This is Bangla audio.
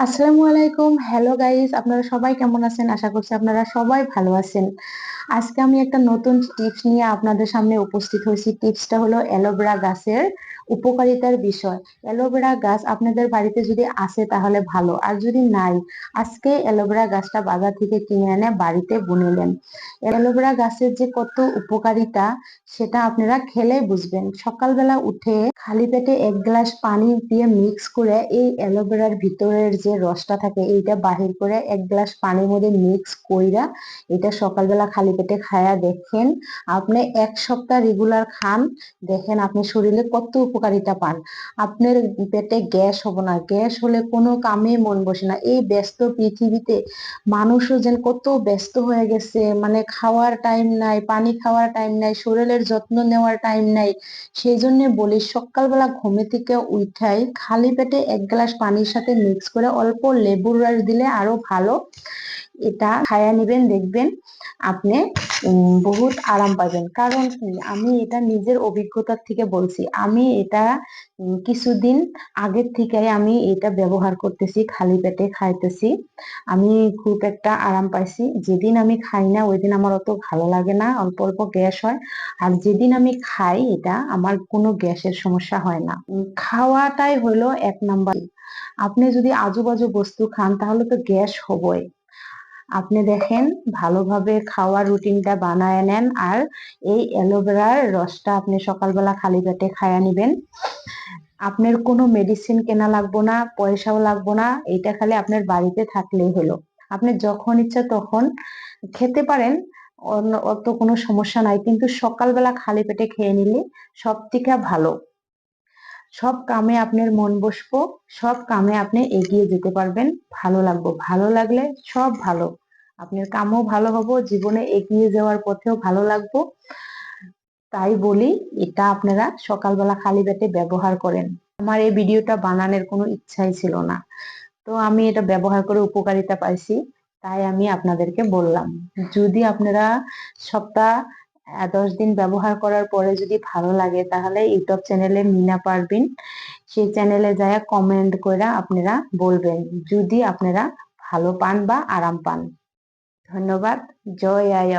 আসসালামু আলাইকুম। হ্যালো গাইস আপনারা সবাই কেমন আছেন? আশা করছি আপনারা সবাই ভালো আছেন। আজকে আমি একটা নতুন টিপস নিয়ে আপনাদের সামনে উপস্থিত হয়েছি। টিপসটা হলো অ্যালোভেরা গাছের উপকারিতার বিষয়। অ্যালোভেরা গাছ আপনাদের বাড়িতে যদি আসে তাহলে ভালো, আর যদি নাই, আজকে অ্যালোভেরা গাছটা বাজার থেকে কিনে এনে বাড়িতে বুনিলেন। অ্যালোভেরা গাছের যে কত উপকারিতা, সেটা আপনারা খেলে বুঝবেন। সকালবেলা উঠে খালি পেটে এক গ্লাস পানি দিয়ে মিক্স করে এই অ্যালোভেরার ভিতরের যে রসটা থাকে, এইটা বাহির করে এক গ্লাস পানির মধ্যে মিক্স কইরা এটা সকালবেলা খালি পেটে খায়া দেখেন, আপনি এক সপ্তাহ রেগুলার খান, দেখেন আপনি শরীরে কত উপকারিতা পান। আপনার পেটে গ্যাস হবে না, গ্যাস হলে কোনো কামে মন বসে না। এই ব্যস্ত পৃথিবীতে মানুষও যেন কত ব্যস্ত হয়ে গেছে মানে খাওয়ার টাইম নাই, পানি খাওয়ার টাইম নাই, শরীরের যত্ন নেওয়ার টাইম নাই। সেই জন্য বলি, সকালবেলা ঘুমে থেকে উঠাই, খালি পেটে এক গ্লাস পানির সাথে মিক্স করে অল্প লেবুর রস দিলে আরও ভালো। এটা খায়া নিবেন, দেখবেন। আপনি বহুত আরাম পাবেন। কারণ কি, আমি এটা নিজের অভিজ্ঞতার থেকে বলছি। আমি এটা কিছুদিন আগের থেকে আমি এটা ব্যবহার করতেছি, খালি পেটে খাইতেছি। আমি খুব একটা আরাম পাইছি। যেদিন আমি খাই না ওই দিন আমার অত ভালো লাগে না, অল্প অল্প গ্যাস হয়। আর যেদিন আমি খাই, এটা আমার কোনো গ্যাসের সমস্যা হয় না। খাওয়াটাই হলো এক নাম্বার। আপনি যদি আজুবাজু বস্তু খান, তাহলে তো গ্যাস হবই। আপনি দেখেন, ভালোভাবে খাওয়ার রুটিনটা বানায় নেন আর এই অ্যালোভেরার রসটা আপনি সকালবেলা খালি পেটে খায়া নিবেন। আপনার কোনো মেডিসিন কেনা লাগবো না, পয়সাও লাগবো না এটা খালি আপনার বাড়িতে থাকলেই হলো। আপনি যখন ইচ্ছা তখন খেতে পারেন অত কোনো সমস্যা নাই, কিন্তু সকালবেলা খালি পেটে খেয়ে নিলে সব থেকে ভালো। সব কামে আপনার মন বসবো, সব কামে আপনি এগিয়ে যেতে পারবেন, ভালো লাগবো। ভালো লাগলে সব ভালো। আপনার কামও ভালো হব, জীবনে এগিয়ে যাওয়ার পথেও ভালো লাগবো। তাই বলি, এটা আপনারা সকালবেলা খালি পেটে ব্যবহার করেন। আমার এই ভিডিওটা বানানোর কোনো ইচ্ছাই ছিল না। তো আমি এটা ব্যবহার করে উপকারিতা পাইছি, তাই আমি আপনাদেরকে বললাম। যদি আপনারা সপ্তাহ দশ দিন ব্যবহার করার পরে যদি ভালো লাগে, তাহলে ইউটিউব চ্যানেলে মিনা পারবেন সেই চ্যানেলে যায় কমেন্ট করে আপনারা বলবেন। যদি আপনারা ভালো পান বা আরাম পান। ধন্যবাদ জয় আয়